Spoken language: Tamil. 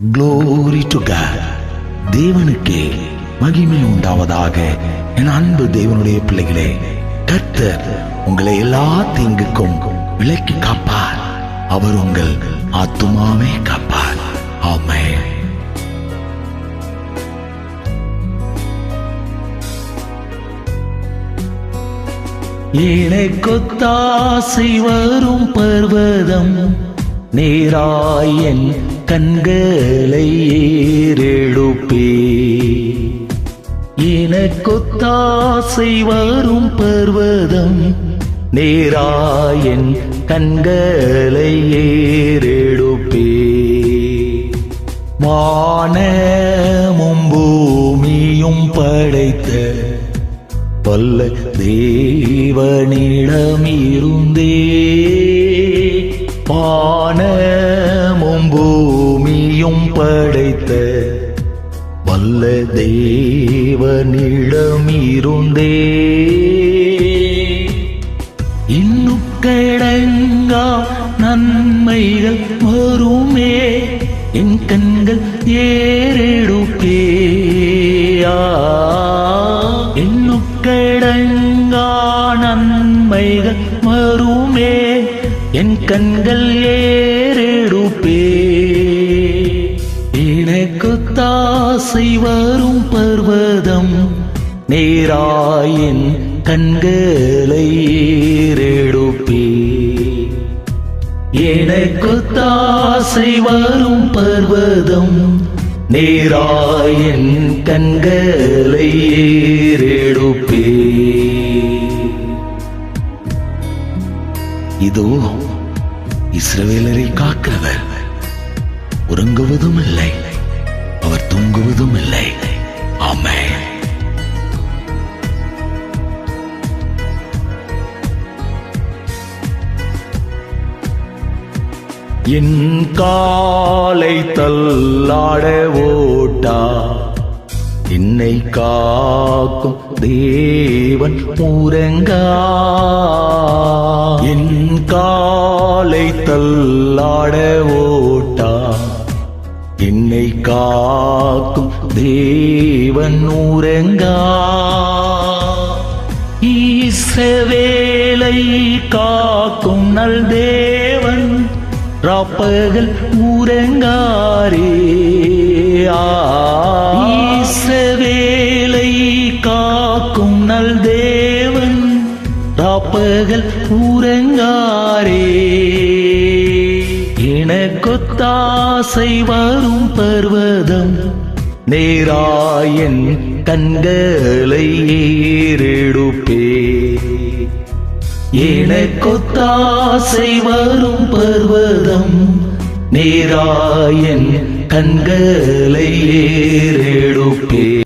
Glory to God. தேவனுக்கே மகிமை உண்டாவதாக என் அன்பு தேவனுடைய பிள்ளைகளே கர்த்தர் உங்களை எல்லா தீங்குக்கும் விலக்கி காப்பார். அவர் உங்கள் ஆத்துமாவே காப்பார். ஆமே கொத்தாசை வரும் பர்வதம் நேராயன் கண்களை ஏறெழுப்பே கொத்தாசை வரும் பர்வதம் நேராயன் கண்களை ஏறெழுப்பே வானமும் பூமியும் படைத்த பல்ல தேவனிடமிருந்தே. பூமியும் படைத்த வல்ல தேவனிடமிருந்தே. இன்னுக்கடங்கா நன்மைகள் வருமே என் கண்கள் ஏறெடுப்பே. இன்னும் கடங்கா நன்மைகள் வருமே என் கண்கள் ஏறெடுப்பே. ஆசை வரும் பர்வதம் நேராயின் கண்களை ஏறெடுப்பே. எனக்கு தாசை வரும் பர்வதம் நேராயின் கண்களை ஏறெடுப்பே. இதோ இஸ்ரவேலரை காக்கிறவர் உறங்குவதும் இல்லை தூங்குவதும் இல்லை ஆமே என் காலை தள்ளாட ஓட்டா என்னை காக்கும் தேவன் பூரங்கா. என்னை காக்கும் தேவன் உறங்கா ஈசவேலை காக்கும் நல் தேவன் ராப்பகல் உறங்காரே ஈசவேலை காக்கும் நல் தேவன் ராப்பகல் உறங்காரே எனக்கொத்தாசை வரும் பர்வதம். நேராயன் கண்களை ஏறெடுப்பே. எனக்கொத்தாசை வரும் பர்வதம். நேராயன் கண்களை ஏறெடுப்பே.